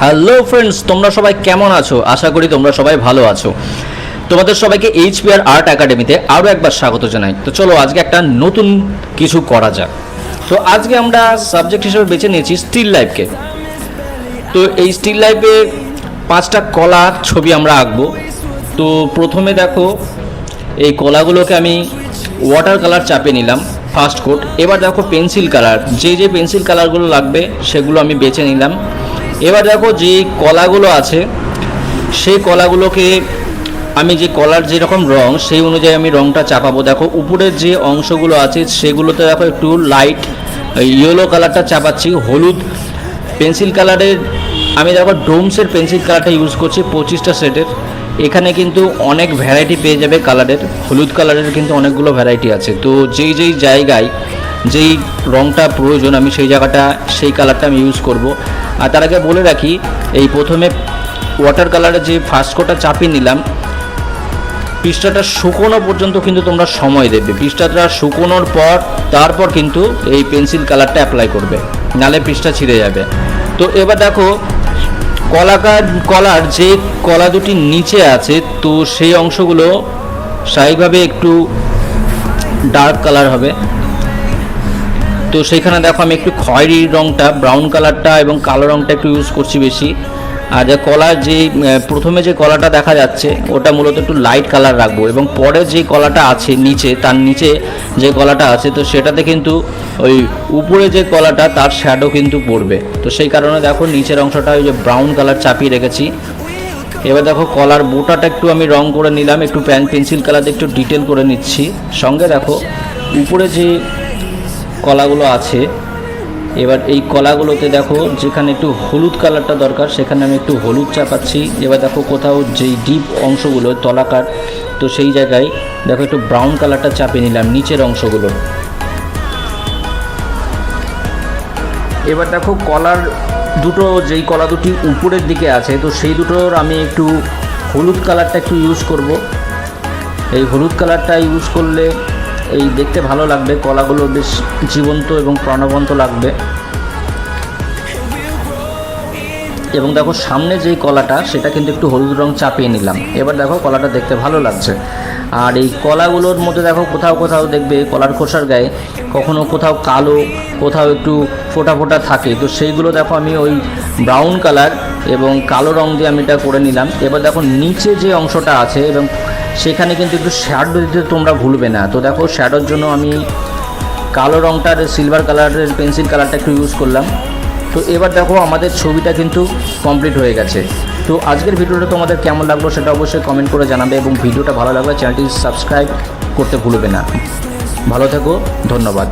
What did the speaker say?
Hello friends, তোমরা সবাই কেমন আছো? আশা করি তোমরা সবাই ভালো আছো। তোমাদের সবাইকে এইচপিআর আর্ট একাডেমিতে আরও একবার স্বাগত জানাই। তো চলো, আজকে একটা নতুন কিছু করা যাক। তো আজকে আমরা সাবজেক্ট হিসেবে বেছে নিয়েছি স্টিল লাইফকে। তো এই স্টিল লাইফে পাঁচটা কলার ছবি আমরা আঁকবো। তো প্রথমে দেখো, এই কলাগুলোকে আমি ওয়াটার কালার চাপে নিলাম ফার্স্ট কোট এবার দেখো পেন্সিল কালার যে যে পেন্সিল কালারগুলো লাগবে, সেগুলো আমি বেছে নিলাম। এবার দেখো যে কলাগুলো আছে, সেই কলাগুলোকে আমি যে কলার যেরকম রং, সেই অনুযায়ী আমি রংটা চাপাবো। দেখো, উপরের যে অংশগুলো আছে, সেগুলোতে দেখো একটু লাইট ইয়েলো কালারটা চাপাচ্ছি, হলুদ পেন্সিল কালারের আমি দেখো ডোমসের পেন্সিল কালারটা ইউজ করছি পঁচিশটা সেটের এখানে কিন্তু অনেক ভ্যারাইটি পেয়ে যাবে কালারের হলুদ কালারের কিন্তু অনেকগুলো ভ্যারাইটি আছে। তো যেই যেই জায়গায় যেই রংটা প্রয়োজন, আমি সেই জায়গাটা, সেই কালারটা আমি ইউজ করব। আর তার আগে বলে রাখি, এই প্রথমে ওয়াটার কালারের যে ফার্স্ট কোটা চাপিয়ে নিলাম, পৃষ্ঠাটা শুকোনো পর্যন্ত কিন্তু তোমরা সময় দেবে পৃষ্ঠাটা শুকোনোর পর, তারপর কিন্তু এই পেন্সিল কালারটা অ্যাপ্লাই করবে। নালে পৃষ্ঠা ছিঁড়ে যাবে। তো এবার দেখো, কলাকার, কলার যে কলা দুটি নিচে আছে, তো সেই অংশগুলো স্বাভাবিকভাবে একটু ডার্ক কালার হবে। তো সেইখানে দেখো আমি একটু খয়েরি রঙটা ব্রাউন কালারটা এবং কালো রঙটা একটু ইউজ করছি বেশি। আর যে কলার যে প্রথমে যে কলাটা দেখা যাচ্ছে, ওটা মূলত একটু লাইট কালার রাখব এবং পরে যে কলাটা আছে নিচে, তার নিচে যে কলাটা আছে, তো সেটাতে কিন্তু ওই উপরে যে কলাটা, তার শ্যাডো কিন্তু পড়বে। তো সেই কারণে দেখো নিচের অংশটা ওই যে ব্রাউন কালার চাপিয়ে রেখেছি। এবার দেখো কলার বোটাটা একটু আমি রং করে নিলাম, একটু প্যান পেন্সিল কালার একটু ডিটেল করে নিচ্ছি। সঙ্গে দেখো উপরে যে কলাগুলো আছে। এবার এই কলাগুলোতে দেখো যেখানে একটু হলুদ কালারটা দরকার, সেখানে আমি একটু হলুদ চাপাচ্ছি। এবার দেখো কোথাও যেই ডিপ অংশগুলো, তলাকার, তো সেই জায়গায় দেখো একটু ব্রাউন কালারটা চাপিয়ে নিলাম, নিচের অংশগুলো। এবার দেখো কলার দুটো, যেই কলা দুটি উপরের দিকে আছে, তো সেই দুটোর আমি একটু হলুদ কালারটা একটু ইউজ করব। এই হলুদ কালারটা ইউজ করলে এই দেখতে ভালো লাগবে, কলাগুলো বেশ জীবন্ত এবং প্রাণবন্ত লাগবে। এবং দেখো সামনে যেই কলাটা, সেটা কিন্তু একটু হলুদ রং চাপিয়ে নিলাম। এবার দেখো কলাটা দেখতে ভালো লাগছে। আর এই কলাগুলোর মধ্যে দেখো কোথাও কোথাও দেখবে, কলার খোসার গায়ে কখনো কোথাও কালো, কোথাও একটু ফোটা ফোটা থাকে। তো সেইগুলো দেখো আমি ওই ব্রাউন কালার এবং কালো রং দিয়ে আমি এটা করে নিলাম। এবার দেখো নিচে যে অংশটা আছে এবং সেখানে কিন্তু একটু শ্যাডো দিতে তোমরা ভুলবে না। তো দেখো শ্যাডোর জন্য আমি কালো রঙটার সিলভার কালারের পেন্সিল কালারটা একটু ইউজ করলাম। তো এবার দেখো, আমাদের ছবিটা কিন্তু কমপ্লিট হয়ে গেছে। তো আজকের ভিডিওটা তোমাদের কেমন লাগল সেটা অবশ্যই কমেন্ট করে জানাবে এবং ভিডিওটা ভালো লাগলে চ্যানেলটি সাবস্ক্রাইব করতে ভুলবে না। ভালো থেকো, ধন্যবাদ।